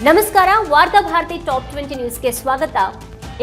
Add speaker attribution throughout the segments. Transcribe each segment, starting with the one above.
Speaker 1: ನಮಸ್ಕಾರ ವಾರ್ತಾ Bharati top twenty ನ್ಯೂಸ್ಗೆ ಸ್ವಾಗತ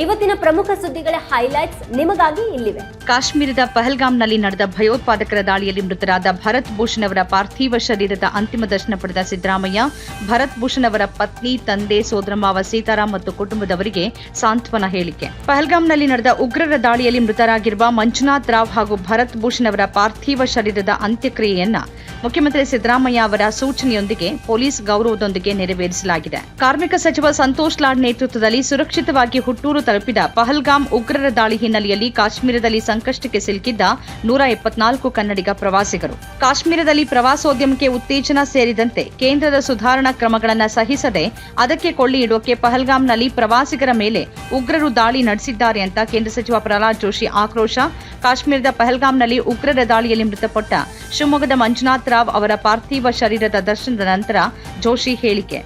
Speaker 1: ಇವತ್ತಿನ ಪ್ರಮುಖ ಸುದ್ದಿಗಳ ಹೈಲೈಟ್ಸ್ ನಿಮಗಾಗಿ ಇಲ್ಲಿವೆ.
Speaker 2: ಕಾಶ್ಮೀರದ ಪಹಲ್ಗಾಮ್ನಲ್ಲಿ ನಡೆದ ಭಯೋತ್ಪಾದಕರ ದಾಳಿಯಲ್ಲಿ ಮೃತರಾದ ಭರತ್ ಭೂಷಣ್ ಅವರ ಪಾರ್ಥಿವ ಶರೀರದ ಅಂತಿಮ ದರ್ಶನ ಪಡೆದ ಸಿದ್ದರಾಮಯ್ಯ, ಭರತ್ ಭೂಷಣ್ ಅವರ ಪತ್ನಿ, ತಂದೆ ಸೋದರಮಾವ ಸೀತಾರಾಮ್ ಮತ್ತು ಕುಟುಂಬದವರಿಗೆ ಸಾಂತ್ವನ ಹೇಳಿಕೆ. ಪಹಲ್ಗಾಮ್ನಲ್ಲಿ ನಡೆದ ಉಗ್ರರ ದಾಳಿಯಲ್ಲಿ ಮೃತರಾಗಿರುವ ಮಂಜುನಾಥ್ ರಾವ್ ಹಾಗೂ ಭರತ್ ಭೂಷಣ್ ಅವರ ಪಾರ್ಥಿವ ಶರೀರದ ಅಂತ್ಯಕ್ರಿಯೆಯನ್ನ ಮುಖ್ಯಮಂತ್ರಿ ಸಿದ್ದರಾಮಯ್ಯ ಅವರ ಸೂಚನೆಯೊಂದಿಗೆ ಪೊಲೀಸ್ ಗೌರವದೊಂದಿಗೆ ನೆರವೇರಿಸಲಾಗಿದೆ. ಕಾರ್ಮಿಕ ಸಚಿವ ಸಂತೋಷ್ ಲಾಡ್ ನೇತೃತ್ವದಲ್ಲಿ ಸುರಕ್ಷಿತವಾಗಿ ಹುಟ್ಟೂರು ತಲುಪಿದ ಪಹಲ್ಗಾಮ್ ಉಗ್ರರ ದಾಳಿ ಹಿನ್ನೆಲೆಯಲ್ಲಿ ಕಾಶ್ಮೀರದಲ್ಲಿ ಸಂಕಷ್ಟಕ್ಕೆ ಸಿಲುಕಿದ್ದ ನೂರ ಎಪ್ಪತ್ನಾಲ್ಕು ಕನ್ನಡಿಗ ಪ್ರವಾಸಿಗರು. ಕಾಶ್ಮೀರದಲ್ಲಿ ಪ್ರವಾಸೋದ್ಯಮಕ್ಕೆ ಉತ್ತೇಜನ ಸೇರಿದಂತೆ ಕೇಂದ್ರದ ಸುಧಾರಣಾ ಕ್ರಮಗಳನ್ನು ಸಹಿಸದೆ ಅದಕ್ಕೆ ಕೊಳ್ಳಿ ಇಡೋಕೆ ಪಹಲ್ಗಾಮ್ನಲ್ಲಿ ಪ್ರವಾಸಿಗರ ಮೇಲೆ ಉಗ್ರರು ದಾಳಿ ನಡೆಸಿದ್ದಾರೆ ಅಂತ ಕೇಂದ್ರ ಸಚಿವ ಪ್ರಹ್ಲಾದ್ ಜೋಶಿ ಆಕ್ರೋಶ. ಕಾಶ್ಮೀರದ ಪಹಲ್ಗಾಮ್ನಲ್ಲಿ ಉಗ್ರರ ದಾಳಿಯಲ್ಲಿ ಮೃತಪಟ್ಟ ಶಿವಮೊಗ್ಗದ ಮಂಜುನಾಥ್ ರಾವ್ ಅವರ ಪಾರ್ಥಿವ ಶರೀರದ ದರ್ಶನದ ನಂತರ ಜೋಶಿ ಹೇಳಿಕೆ.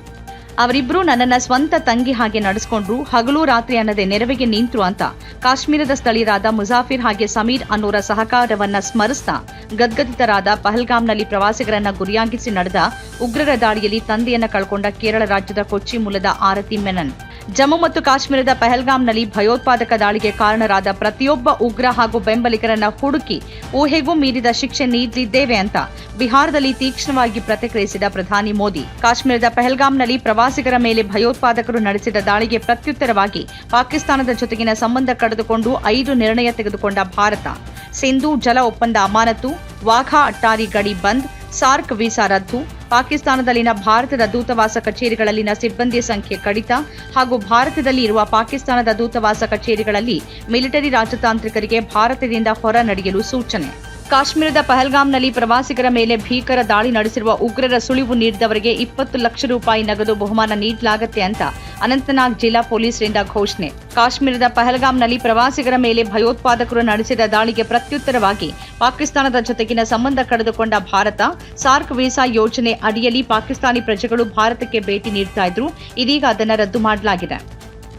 Speaker 2: ಅವರಿಬ್ಬರು ನನ್ನನ್ನ ಸ್ವಂತ ತಂಗಿ ಹಾಗೆ ನಡೆಸ್ಕೊಂಡ್ರು. ಹಗಲು ರಾತ್ರಿ ಅನ್ನದೆ ನೆರವಿಗೆ ನಿಂತ್ರು ಅಂತ. ಕಾಶ್ಮೀರದ ಸ್ಥಳೀಯರಾದ ಮುಜಾಫಿರ್ ಹಾಗೆ ಸಮೀರ್ ಅನ್ನೋರ ಸಹಕಾರವನ್ನ ಸ್ಮರಿಸ್ತಾ ಗದ್ಗದಿತರಾದ ಪಹಲ್ಗಾಮ್ನಲ್ಲಿ ಪ್ರವಾಸಿಗರನ್ನ ಗುರಿಯಾಗಿಸಿ ನಡೆದ ಉಗ್ರರ ದಾಳಿಯಲ್ಲಿ ತಂದೆಯನ್ನ ಕಳ್ಕೊಂಡ ಕೇರಳ ರಾಜ್ಯದ ಕೊಚ್ಚಿ ಮೂಲದ ಆರತಿ ಮೆನನ್. ಜಮ್ಮು ಮತ್ತು ಕಾಶ್ಮೀರದ ಪೆಹಲ್ಗಾಂನಲ್ಲಿ ಭಯೋತ್ಪಾದಕ ದಾಳಿಗೆ ಕಾರಣರಾದ ಪ್ರತಿಯೊಬ್ಬ ಉಗ್ರ ಹಾಗೂ ಬೆಂಬಲಿಗರನ್ನ ಹುಡುಕಿ ಊಹೆಗೂ ಮೀರಿದ ಶಿಕ್ಷೆ ನೀಡಲಿದ್ದೇವೆ ಅಂತ ಬಿಹಾರದಲ್ಲಿ ತೀಕ್ಷ್ಣವಾಗಿ ಪ್ರತಿಕ್ರಿಯಿಸಿದ ಪ್ರಧಾನಿ ಮೋದಿ. ಕಾಶ್ಮೀರದ ಪೆಹಲ್ಗಾಂನಲ್ಲಿ ಪ್ರವಾಸಿಗರ ಮೇಲೆ ಭಯೋತ್ಪಾದಕರು ನಡೆಸಿದ ದಾಳಿಗೆ ಪ್ರತ್ಯುತ್ತರವಾಗಿ ಪಾಕಿಸ್ತಾನದ ಜೊತೆಗಿನ ಸಂಬಂಧ ಕಡಿದುಕೊಂಡು ಐದು ನಿರ್ಣಯ ತೆಗೆದುಕೊಂಡ ಭಾರತ. ಸಿಂಧೂ ಜಲ ಒಪ್ಪಂದ ಅಮಾನತು, ವಾಘಾ ಅಟ್ಟಾರಿ ಗಡಿ ಬಂದ್, ಸಾರ್ಕ್ ವೀಸಾ ರದ್ದು ಪಾಕಿಸ್ತಾನದಲ್ಲಿನ ಭಾರತದ ದೂತವಾಸ ಕಚೇರಿಗಳಲ್ಲಿನ ಸಿಬ್ಬಂದಿ ಸಂಖ್ಯೆ ಕಡಿತ ಹಾಗೂ ಭಾರತದಲ್ಲಿ ಇರುವ ಪಾಕಿಸ್ತಾನದ ದೂತವಾಸ ಕಚೇರಿಗಳಲ್ಲಿ ಮಿಲಿಟರಿ ರಾಜತಾಂತ್ರಿಕರಿಗೆ ಭಾರತದಿಂದ ಹೊರ ನಡೆಯಲು ಸೂಚನೆ. ಕಾಶ್ಮೀರದ ಪಹಲ್ಗಾಮ್ನಲ್ಲಿ ಪ್ರವಾಸಿಗರ ಮೇಲೆ ಭೀಕರ ದಾಳಿ ನಡೆಸಿರುವ ಉಗ್ರರ ಸುಳಿವು ನೀಡಿದವರಿಗೆ ಇಪ್ಪತ್ತು ಲಕ್ಷ ರೂಪಾಯಿ ನಗದು ಬಹುಮಾನ ನೀಡಲಾಗುತ್ತೆ ಅಂತ ಅನಂತನಾಗ್ ಜಿಲ್ಲಾ ಪೊಲೀಸರಿಂದ ಘೋಷಣೆ. ಕಾಶ್ಮೀರದ ಪಹಲ್ಗಾಮ್ನಲ್ಲಿ ಪ್ರವಾಸಿಗರ ಮೇಲೆ ಭಯೋತ್ಪಾದಕರು ನಡೆಸಿದ ದಾಳಿಗೆ ಪ್ರತ್ಯುತ್ತರವಾಗಿ ಪಾಕಿಸ್ತಾನದ ಜೊತೆಗಿನ ಸಂಬಂಧ ಕಳೆದುಕೊಂಡ ಭಾರತ, ಸಾರ್ಕ್ ವೀಸಾ ಯೋಜನೆ ಅಡಿಯಲ್ಲಿ ಪಾಕಿಸ್ತಾನಿ ಪ್ರಜೆಗಳು ಭಾರತಕ್ಕೆ ಭೇಟಿ ನೀಡ್ತಾ ಇದ್ರು. ಇದೀಗ ಅದನ್ನು ರದ್ದು ಮಾಡಲಾಗಿದೆ.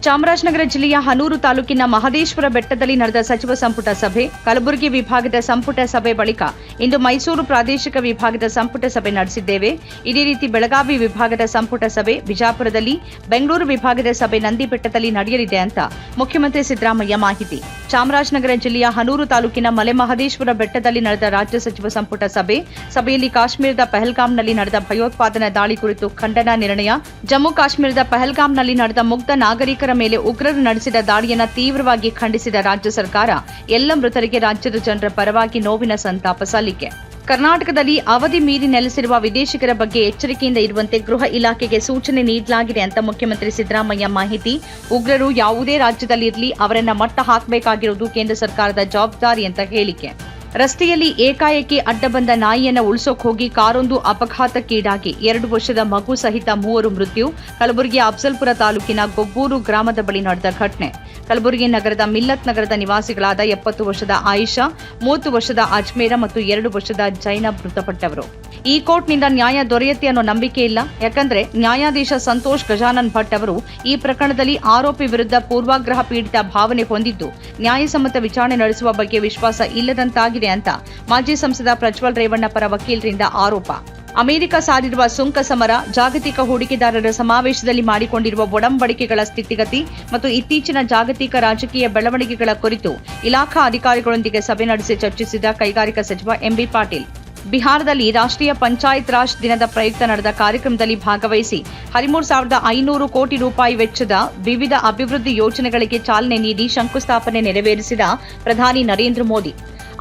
Speaker 2: ಚಾಮರಾಜನಗರ ಜಿಲ್ಲೆಯ ಹನೂರು ತಾಲೂಕಿನ ಮಹದೇಶ್ವರ ಬೆಟ್ಟದಲ್ಲಿ ನಡೆದ ಸಚಿವ ಸಂಪುಟ ಸಭೆ, ಕಲಬುರಗಿ ವಿಭಾಗದ ಸಂಪುಟ ಸಭೆ ಬಳಿಕ ಇಂದು ಮೈಸೂರು ಪ್ರಾದೇಶಿಕ ವಿಭಾಗದ ಸಂಪುಟ ಸಭೆ ನಡೆಸಿದ್ದೇವೆ. ಇದೇ ರೀತಿ ಬೆಳಗಾವಿ ವಿಭಾಗದ ಸಂಪುಟ ಸಭೆ, ಬಿಜಾಪುರದಲ್ಲಿ, ಬೆಂಗಳೂರು ವಿಭಾಗದ ಸಭೆ ನಂದಿಬೆಟ್ಟದಲ್ಲಿ ನಡೆಯಲಿದೆ ಅಂತ ಮುಖ್ಯಮಂತ್ರಿ ಸಿದ್ದರಾಮಯ್ಯ ಮಾಹಿತಿ. ಚಾಮರಾಜನಗರ ಜಿಲ್ಲೆಯ ಹನೂರು ತಾಲೂಕಿನ ಮಲೆ ಮಹದೇಶ್ವರ ಬೆಟ್ಟದಲ್ಲಿ ನಡೆದ ರಾಜ್ಯ ಸಚಿವ ಸಂಪುಟ ಸಭೆ, ಸಭೆಯಲ್ಲಿ ಕಾಶ್ಮೀರದ ಪಹಲ್ಗಾಮ್ನಲ್ಲಿ ನಡೆದ ಭಯೋತ್ಪಾದನಾ ದಾಳಿ ಕುರಿತು ಖಂಡನಾ ನಿರ್ಣಯ, ಜಮ್ಮು ಕಾಶ್ಮೀರದ ಪಹಲ್ಗಾಮ್ನಲ್ಲಿ ನಡೆದ ಮುಗ್ಧ ನಾಗರಿಕರ ಮೇಲೆ ಉಗ್ರರು ನಡೆಸಿದ ದಾಳಿಯನ್ನು ತೀವ್ರವಾಗಿ ಖಂಡಿಸಿದ ರಾಜ್ಯ ಸರ್ಕಾರ, ಎಲ್ಲ ಮೃತರಿಗೆ ರಾಜ್ಯದ ಜನರ ಪರವಾಗಿ ನೋವಿನ ಸಂತಾಪ ಸಲ್ಲಿಕೆ. ಕರ್ನಾಟಕದಲ್ಲಿ ಅವಧಿ ಮೀರಿ ನೆಲೆಸಿರುವ ವಿದೇಶಿಗರ ಬಗ್ಗೆ ಎಚ್ಚರಿಕೆಯಿಂದ ಇರುವಂತೆ ಗೃಹ ಇಲಾಖೆಗೆ ಸೂಚನೆ ನೀಡಲಾಗಿದೆ ಅಂತ ಮುಖ್ಯಮಂತ್ರಿ ಸಿದ್ದರಾಮಯ್ಯ ಮಾಹಿತಿ. ಉಗ್ರರು ಯಾವುದೇ ರಾಜ್ಯದಲ್ಲಿರಲಿ, ಅವರನ್ನ ಮಟ್ಟ ಹಾಕಬೇಕಾಗಿರುವುದು ಕೇಂದ್ರ ಸರ್ಕಾರದ ಜವಾಬ್ದಾರಿ ಅಂತ ಹೇಳಿಕೆ. ರಸ್ತೆಯಲ್ಲಿ ಏಕಾಏಕಿ ಅಡ್ಡ ಬಂದ ನಾಯಿಯನ್ನ ಉಳಿಸೋಕ್ ಹೋಗಿ ಕಾರೊಂದು ಅಪಘಾತಕ್ಕೀಡಾಗಿ ಎರಡು ವರ್ಷದ ಮಗು ಸಹಿತ ಮೂವರು ಮೃತ್ಯು. ಕಲಬುರಗಿಯ ಅಫ್ಜಲ್ಪುರ ತಾಲೂಕಿನ ಗೊಬ್ಬೂರು ಗ್ರಾಮದ ಬಳಿ ನಡೆದ ಘಟನೆ. ಕಲಬುರಗಿ ನಗರದ ಮಿಲ್ಲತ್ ನಗರದ ನಿವಾಸಿಗಳಾದ ಎಪ್ಪತ್ತು ವರ್ಷದ ಆಯಿಷಾ, ಮೂವತ್ತು ವರ್ಷದ ಅಜ್ಮೇರ ಮತ್ತು ಎರಡು ವರ್ಷದ ಜೈನಬ್ ಮೃತಪಟ್ಟವರು. ಈ ಕೋರ್ಟ್ನಿಂದ ನ್ಯಾಯ ದೊರೆಯುತ್ತೆ ಅನ್ನೋ ನಂಬಿಕೆ ಇಲ್ಲ. ಯಾಕಂದ್ರೆ ನ್ಯಾಯಾಧೀಶ ಸಂತೋಷ್ ಗಜಾನನ್ ಭಟ್ ಅವರು ಈ ಪ್ರಕರಣದಲ್ಲಿ ಆರೋಪಿ ವಿರುದ್ಧ ಪೂರ್ವಾಗ್ರಹ ಪೀಡಿತ ಭಾವನೆ ಹೊಂದಿದ್ದು ನ್ಯಾಯಸಮ್ಮತ ವಿಚಾರಣೆ ನಡೆಸುವ ಬಗ್ಗೆ ವಿಶ್ವಾಸ ಇಲ್ಲದಂತಾಗಿದೆ ಅಂತ ಮಾಜಿ ಸಂಸದ ಪ್ರಜ್ವಲ್ ರೇವಣ್ಣ ಪರ ವಕೀಲರಿಂದ ಆರೋಪ. ಅಮೆರಿಕ ಸಾರಿರುವ ಸುಂಕ ಸಮರ ಜಾಗತಿಕ ಹೂಡಿಕೆದಾರರ ಸಮಾವೇಶದಲ್ಲಿ ಮಾಡಿಕೊಂಡಿರುವ ಒಡಂಬಡಿಕೆಗಳ ಸ್ಥಿತಿಗತಿ ಮತ್ತು ಇತ್ತೀಚಿನ ಜಾಗತಿಕ ರಾಜಕೀಯ ಬೆಳವಣಿಗೆಗಳ ಕುರಿತು ಇಲಾಖಾ ಅಧಿಕಾರಿಗಳೊಂದಿಗೆ ಸಭೆ ನಡೆಸಿ ಚರ್ಚಿಸಿದ ಕೈಗಾರಿಕಾ ಸಚಿವ ಎಂಬಿ ಪಾಟೀಲ್. ಬಿಹಾರದಲ್ಲಿ ರಾಷ್ಟ್ರೀಯ ಪಂಚಾಯತ್ ರಾಜ್ ದಿನದ ಪ್ರಯುಕ್ತ ನಡೆದ ಕಾರ್ಯಕ್ರಮದಲ್ಲಿ ಭಾಗವಹಿಸಿ ಹದಿಮೂರು ಸಾವಿರದ ಐನೂರು ಕೋಟಿ ರೂಪಾಯಿ ವೆಚ್ಚದ ವಿವಿಧ ಅಭಿವೃದ್ಧಿ ಯೋಜನೆಗಳಿಗೆ ಚಾಲನೆ ನೀಡಿ ಶಂಕುಸ್ಥಾಪನೆ ನೆರವೇರಿಸಿದ ಪ್ರಧಾನಿ ನರೇಂದ್ರ ಮೋದಿ.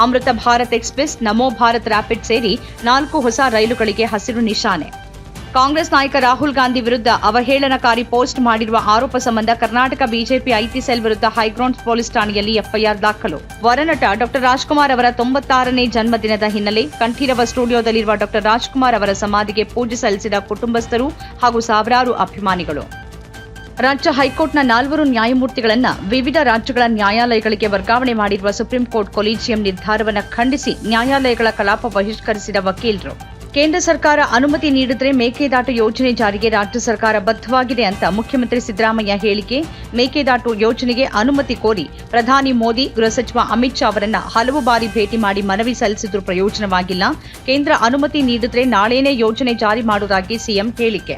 Speaker 2: ಅಮೃತ ಭಾರತ್ ಎಕ್ಸ್ಪ್ರೆಸ್, ನಮೋ ಭಾರತ್ ರ್ಯಾಪಿಡ್ ಸೇರಿ ನಾಲ್ಕು ಹೊಸ ರೈಲುಗಳಿಗೆ ಹಸಿರು ನಿಶಾನೆ. ಕಾಂಗ್ರೆಸ್ ನಾಯಕ ರಾಹುಲ್ ಗಾಂಧಿ ವಿರುದ್ಧ ಅವಹೇಳನಕಾರಿ ಪೋಸ್ಟ್ ಮಾಡಿರುವ ಆರೋಪ ಸಂಬಂಧ ಕರ್ನಾಟಕ ಬಿಜೆಪಿ ಐಟಿ ಸೆಲ್ ವಿರುದ್ಧ ಹೈಗ್ರೌಂಡ್ಸ್ ಪೊಲೀಸ್ ಠಾಣೆಯಲ್ಲಿ ಎಫ್ಐಆರ್ ದಾಖಲು. ವರನಟ ಡಾಕ್ಟರ್ ರಾಜ್ಕುಮಾರ್ ಅವರ ತೊಂಬತ್ತಾರನೇ ಜನ್ಮದಿನದ ಹಿನ್ನೆಲೆ ಕಂಠೀರವ ಸ್ಟುಡಿಯೋದಲ್ಲಿರುವ ಡಾಕ್ಟರ್ ರಾಜ್ಕುಮಾರ್ ಅವರ ಸಮಾಧಿಗೆ ಪೂಜೆ ಸಲ್ಲಿಸಿದ ಕುಟುಂಬಸ್ಥರು ಹಾಗೂ ಸಾವಿರಾರು ಅಭಿಮಾನಿಗಳು. ರಾಜ್ಯ ಹೈಕೋರ್ಟ್ನ ನಾಲ್ವರು ನ್ಯಾಯಮೂರ್ತಿಗಳನ್ನ ವಿವಿಧ ರಾಜ್ಯಗಳ ನ್ಯಾಯಾಲಯಗಳಿಗೆ ವರ್ಗಾವಣೆ ಮಾಡಿರುವ ಸುಪ್ರೀಂ ಕೋರ್ಟ್ ಕೊಲಿಜಿಯಂ ನಿರ್ಧಾರವನ್ನು ಖಂಡಿಸಿ ನ್ಯಾಯಾಲಯಗಳ ಕಲಾಪ ಬಹಿಷ್ಕರಿಸಿದ ವಕೀಲರು. ಕೇಂದ್ರ ಸರ್ಕಾರ ಅನುಮತಿ ನೀಡಿದ್ರೆ ಮೇಕೆದಾಟು ಯೋಜನೆ ಜಾರಿಗೆ ರಾಜ್ಯ ಸರ್ಕಾರ ಬದ್ಧವಾಗಿದೆ ಅಂತ ಮುಖ್ಯಮಂತ್ರಿ ಸಿದ್ದರಾಮಯ್ಯ ಹೇಳಿಕೆ. ಮೇಕೆದಾಟು ಯೋಜನೆಗೆ ಅನುಮತಿ ಕೋರಿ ಪ್ರಧಾನಿ ಮೋದಿ, ಗೃಹ ಸಚಿವ ಅಮಿತ್ ಶಾ ಅವರನ್ನ ಹಲವು ಬಾರಿ ಭೇಟಿ ಮಾಡಿ ಮನವಿ ಸಲ್ಲಿಸಿದ್ರೂ ಪ್ರಯೋಜನವಾಗಿಲ್ಲ. ಕೇಂದ್ರ ಅನುಮತಿ ನೀಡಿದ್ರೆ ನಾಳೆನೇ ಯೋಜನೆ ಜಾರಿ ಮಾಡುವುದಾಗಿ ಸಿಎಂ ಹೇಳಿಕೆ.